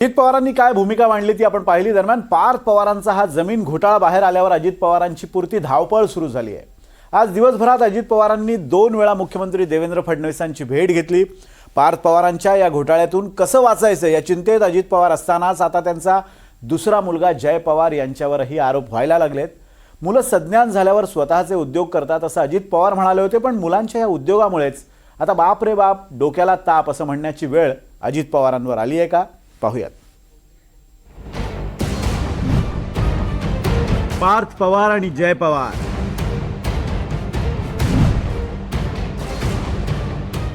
अजित पवारांनी काय भूमिका मांडली ती आपण पाहिली दरम्यान? पार्थ पवारांचा हा जमीन घोटाळा बाहेर आल्यावर अजित पवारांची पुरती धावपळ सुरू झाली आहे. आज दिवसभरात अजित पवारांनी दोन वेळा मुख्यमंत्री देवेंद्र फडणवीसांची भेट घेतली. पार्थ पवारांच्या या घोटाळ्यातून कसं वाचायचं या चिंतेत अजित पवार असतानाच आता त्यांचा दुसरा मुलगा जय पवार यांच्यावरही आरोप व्हायला लागलेत. मुलं सज्ञान झाल्यावर स्वतःचे उद्योग करतात असं अजित पवार म्हणाले होते पण मुलांच्या या उद्योगामुळेच. आता बाप रे बाप डोक्याला ताप असं म्हणण्याची वेळ अजित पवारांवर आली आहे का? पाहूयात. पार्थ पवार आणि जय पवार.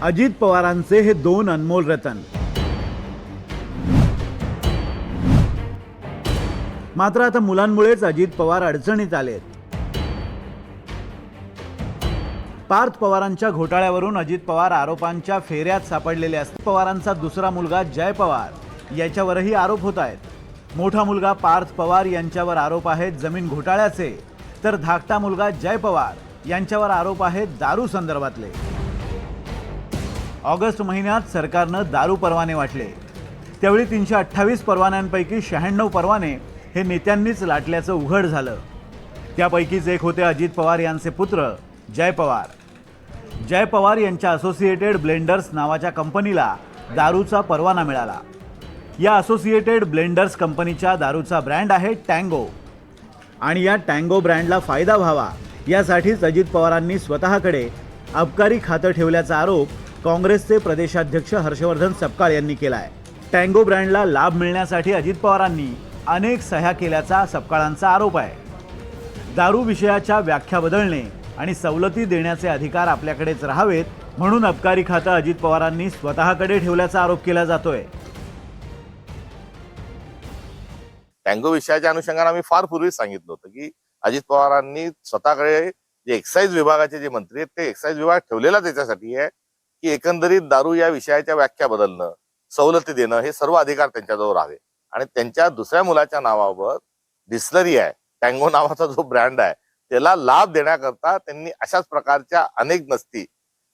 अजित पवारांचे हे दोन अनमोल रतन. मात्र आता मुलांमुळेच अजित पवार अडचणीत आलेत. पार्थ पवारांच्या घोटाळ्यावरून अजित पवार आरोपांच्या फेऱ्यात सापडलेले असतात. पवारांचा दुसरा मुलगा जय पवार. याच्यावरही आरोप होत आहेत. मोठा मुलगा पार्थ पवार यांच्यावर आरोप आहेत जमीन घोटाळ्याचे. तर धाकटा मुलगा जय पवार यांच्यावर आरोप आहेत दारू संदर्भातले. ऑगस्ट महिन्यात सरकारनं दारू परवाने वाटले. त्यावेळी तीनशे अठ्ठावीस परवान्यांपैकी शहाण्णव परवाने हे नेत्यांनीच लाटल्याचं उघड झालं. त्यापैकीच एक होते अजित पवार यांचे पुत्र जय पवार. जय पवार यांच्या असोसिएटेड ब्लेंडर्स नावाच्या कंपनीला दारूचा परवाना मिळाला. या असोसिएटेड ब्लेंडर्स कंपनीच्या दारूचा ब्रँड आहे टँगो. आणि या टँगो ब्रँडला फायदा व्हावा यासाठीच अजित पवारांनी स्वतःकडे अबकारी खातं ठेवल्याचा आरोप काँग्रेसचे प्रदेशाध्यक्ष हर्षवर्धन सपकाळ यांनी केला आहे टँगो ब्रँडला लाभ मिळण्यासाठी अजित पवारांनी अनेक सह्या केल्याचा सपकाळांचा आरोप आहे. दारू विषयाच्या व्याख्या बदलणे आणि सवलती देण्याचे अधिकार आपल्याकडेच राहावेत म्हणून अबकारी खातं अजित पवारांनी स्वतःकडे ठेवल्याचा आरोप केला जातोय. टँगो विषयाच्या अनुषंगाने आम्ही फार पूर्वीच सांगितलं होतं की अजित पवारांनी स्वतःकडे जे एक्साईज विभागाचे जे मंत्री आहेत ते एक्साईज विभाग ठेवलेला त्याच्यासाठी आहे की एकंदरीत दारू या विषयाच्या व्याख्या बदलणं सवलती देणं हे सर्व अधिकार त्यांच्याजवळ राहावे. आणि त्यांच्या दुसऱ्या मुलाच्या नावावर डिस्लरी आहे टँगो नावाचा जो ब्रँड आहे त्याला लाभ देण्याकरता त्यांनी अशाच प्रकारच्या अनेक नसती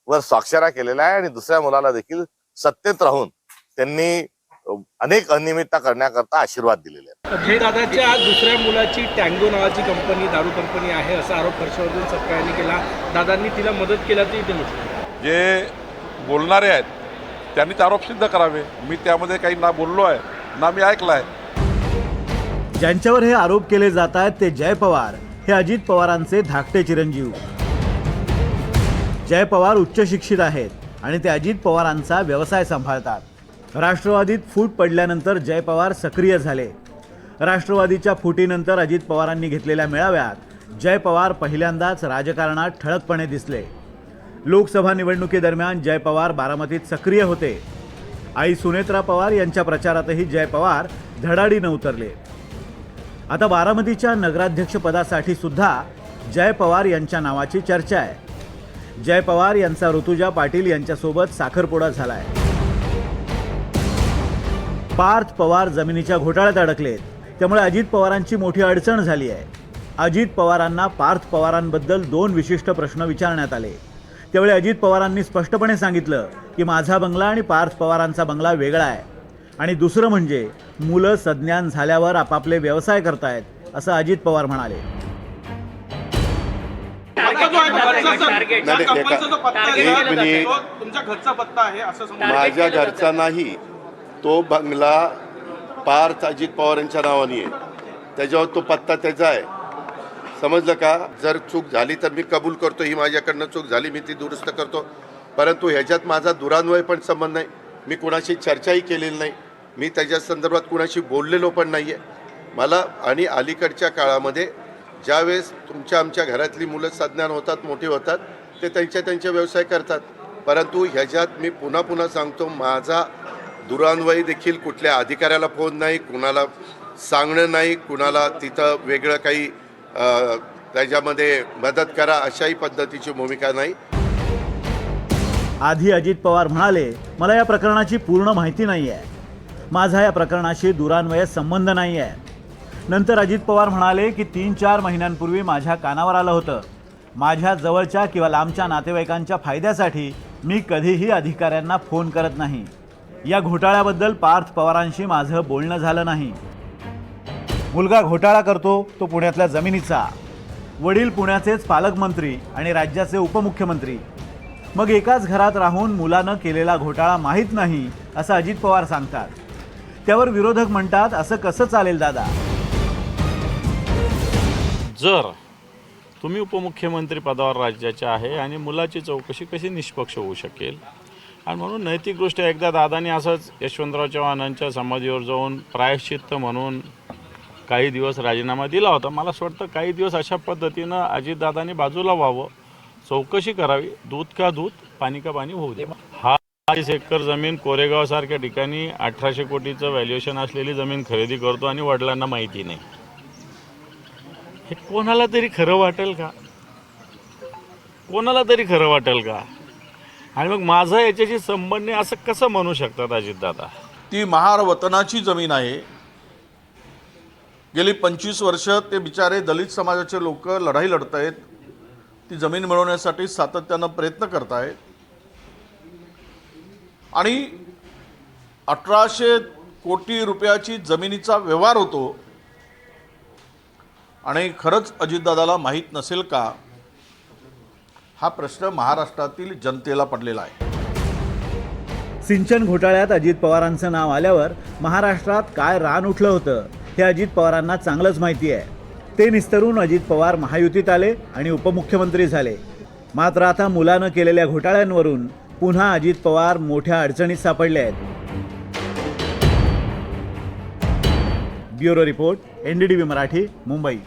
वर स्वाक्षऱ्या केलेल्या आहे आणि दुसऱ्या मुलाला देखील सत्तेत राहून त्यांनी अनेक अनियमितता करण्याकरता आशीर्वाद दिलेले आहेत. अजय दादाच्या दुसऱ्या मुलाची टँगो नावाची कंपनी दारू कंपनी आहे असा आरोप हर्षवर्धन सपकाळ यांनी केला. दादांनी तिला मदत केल्याचंही ते म्हटलं जे बोलणारे आहेत त्यांनीच आरोप सिद्ध करावे. मी त्यामध्ये काही ना बोललो आहे ना मी ऐकलं आहे. ज्यांच्यावर हे आरोप केले जात आहेत ते जय पवार. हे अजित पवारांचे धाकटे चिरंजीव. जय पवार उच्च शिक्षित आहेत आणि ते अजित पवारांचा व्यवसाय सांभाळतात. राष्ट्रवादीत फूट पडल्यानंतर जय पवार सक्रिय झाले. राष्ट्रवादीच्या फुटीनंतर अजित पवारांनी घेतलेल्या मेळाव्यात जय पवार पहिल्यांदाच राजकारणात ठळकपणे दिसले. लोकसभा निवडणुकीदरम्यान जय पवार बारामतीत सक्रिय होते. आई सुनेत्रा पवार यांच्या प्रचारातही जय पवार धडाडीनं उतरले. आता बारामतीच्या नगराध्यक्षपदासाठी सुद्धा जय पवार यांच्या नावाची चर्चा आहे. जय पवार यांचा ऋतुजा पाटील यांच्यासोबत साखरपुडा झाला आहे पार्थ पवार जमिनीच्या घोटाळ्यात अडकलेत. त्यामुळे अजित पवारांची मोठी अडचण झाली आहे. अजित पवारांना पार्थ पवारांबद्दल दोन विशिष्ट प्रश्न विचारण्यात आले. त्यावेळी अजित पवारांनी स्पष्टपणे सांगितलं की माझा बंगला आणि पार्थ पवारांचा बंगला वेगळा आहे. आणि दुसरं म्हणजे मुलं सज्ञान झाल्यावर आपापले व्यवसाय करतायत असं अजित पवार म्हणाले. माझ्या घरचा नाही. तो बंगला पार्थ अजित पवार यांच्या नावाने आहे. त्याच्यावर तो पत्ता त्याचा आहे. समजलं का? जर चूक झाली तर मी कबूल करतो. ही माझ्याकडनं चूक झाली मी ती दुरुस्त करतो. परंतु ह्याच्यात माझा दुरान्वय पण संबंध नाही. मी कुणाशी चर्चाही केलेली नाही. मी त्याच्या संदर्भात कुणाशी बोललेलो पण नाही आहे मला आणि अलीकडच्या काळामध्ये ज्यावेळेस तुमच्या आमच्या घरातली मुलं सज्ञान होतात मोठी होतात ते त्यांच्या त्यांचे व्यवसाय करतात. परंतु ह्याच्यात मी पुन्हा पुन्हा सांगतो माझा दुरान्वयी देखील कुठल्या अधिकाऱ्याला फोन नाही कुणाला सांगणं नाही कुणाला तिथं वेगळं काही त्याच्यामध्ये मदत करा अशाही पद्धतीची भूमिका नाही. आधी अजित पवार म्हणाले मला या प्रकरणाची पूर्ण माहिती नाही आहे माझा या प्रकरणाशी दुरान्वय संबंध नाही आहे नंतर अजित पवार म्हणाले की तीन चार महिन्यांपूर्वी माझ्या कानावर आलं होतं. माझ्या जवळच्या किंवा लांबच्या नातेवाईकांच्या फायद्यासाठी मी कधीही अधिकाऱ्यांना फोन करत नाही. या घोटाळ्याबद्दल पार्थ पवारांशी माझं बोलणं झालं नाही. मुलगा घोटाळा करतो तो पुण्यातल्या जमिनीचा. वडील पुण्याचेच पालकमंत्री आणि राज्याचे उपमुख्यमंत्री. मग एकाच घरात राहून मुलानं केलेला घोटाळा माहीत नाही असं अजित पवार सांगतात. त्यावर विरोधक म्हणतात असं कसं चालेल दादा? जर तुम्ही उपमुख्यमंत्री पदावर राज्याचे आहे आणि मुलाची चौकशी कशी निष्पक्ष होऊ शकेल आणि म्हणून नैतिकदृष्ट्या एकदा दादानी असंच यशवंतराव चव्हाणांच्या समाधीवर जाऊन प्रायश्चित्त म्हणून काही दिवस राजीनामा दिला होता. मला असं वाटतं काही दिवस अशा पद्धतीनं अजितदादांनी बाजूला व्हावं. चौकशी करावी. दूध का दूध पाणी का पाणी होऊ दे. हा चाळीस एकर जमीन कोरेगावसारख्या ठिकाणी अठराशे कोटीचं व्हॅल्युएशन असलेली जमीन खरेदी करतो आणि वडिलांना माहिती नाही. हे कोणाला तरी खरं वाटेल का? कोणाला तरी खरं वाटेल का? आणि मग माझं याच्याशी संबंध नाही असं कसं म्हणू शकतात अजितदादा ती महार वतनाची जमीन आहे. गेली पंचवीस वर्ष ते बिचारे दलित समाजाचे लोक लढाई लढत आहेत ती जमीन मिळवण्यासाठी सातत्यानं प्रयत्न करत आहेत आणि अठराशे कोटी रुपयाची जमिनीचा व्यवहार होतो. आणि खरंच अजितदादाला माहीत नसेल का हा प्रश्न महाराष्ट्रातील जनतेला पडलेला आहे. सिंचन घोटाळ्यात अजित पवारांचं नाव आल्यावर महाराष्ट्रात काय रान उठलं होतं हे अजित पवारांना चांगलंच माहिती आहे. ते निस्तरून अजित पवार महायुतीत आले आणि उपमुख्यमंत्री झाले. मात्र आता मुलानं केलेल्या घोटाळ्यांवरून पुन्हा अजित पवार मोठ्या अडचणीत सापडले आहेत. Bureau report NDTV Marathi Mumbai.